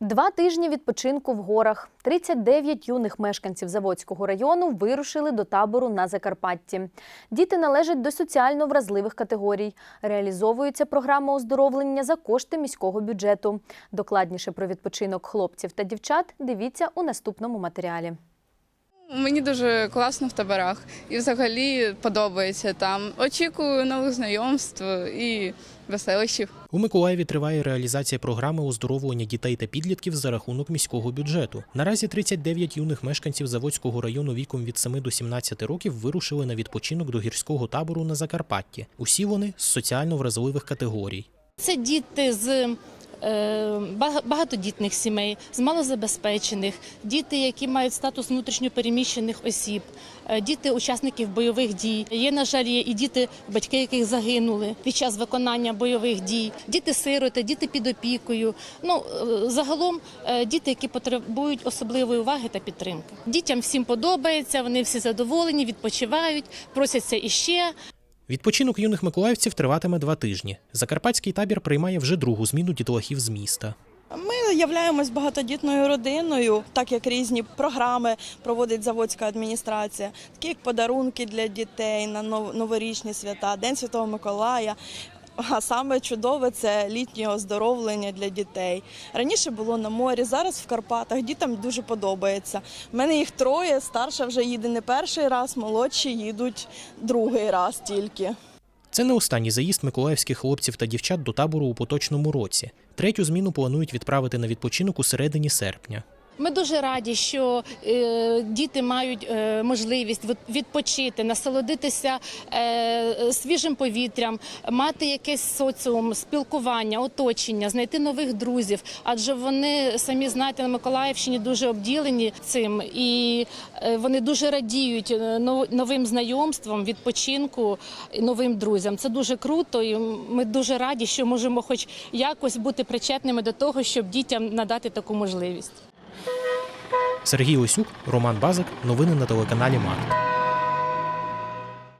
Два тижні відпочинку в горах. 39 юних мешканців Заводського району вирушили до табору на Закарпатті. Діти належать до соціально вразливих категорій. Реалізовується програма оздоровлення за кошти міського бюджету. Докладніше про відпочинок хлопців та дівчат дивіться у наступному матеріалі. Мені дуже класно в таборах і взагалі подобається там. Очікую нових знайомств і веселищів. У Миколаєві триває реалізація програми оздоровлення дітей та підлітків за рахунок міського бюджету. Наразі 39 юних мешканців Заводського району віком від 7 до 17 років вирушили на відпочинок до гірського табору на Закарпатті. Усі вони з соціально вразливих категорій. Це діти з багатодітних сімей, з малозабезпечених, діти, які мають статус внутрішньопереміщених осіб, е, діти учасників бойових дій. Є, на жаль, є і діти, батьки яких загинули під час виконання бойових дій, діти-сироти, діти під опікою. Ну е, загалом е, діти, які потребують особливої уваги та підтримки. Дітям всім подобається, вони всі задоволені, відпочивають, просяться іще. Відпочинок юних миколаївців триватиме два тижні. Закарпатський табір приймає вже другу зміну дітлахів з міста. Ми являємось багатодітною родиною, так як різні програми проводить заводська адміністрація, такі як подарунки для дітей на нов- новорічні свята, День Святого Миколая. А саме чудове це літнє оздоровлення для дітей. Раніше було на морі, зараз в Карпатах. Дітям дуже подобається. У мене їх троє. Старша вже їде не перший раз, молодші їдуть другий раз тільки. Це не останній заїзд миколаївських хлопців та дівчат до табору у поточному році. Третю зміну планують відправити на відпочинок у середині серпня. Ми дуже раді, що е, діти мають е, можливість відпочити, насолодитися е, свіжим повітрям, мати якесь соціум, спілкування, оточення, знайти нових друзів. Адже вони самі знаєте на Миколаївщині дуже обділені цим, і вони дуже радіють новим знайомствам, відпочинку, новим друзям. Це дуже круто, і ми дуже раді, що можемо, хоч якось бути причетними до того, щоб дітям надати таку можливість. Сергій Осюк, Роман Базик. Новини на телеканалі Март.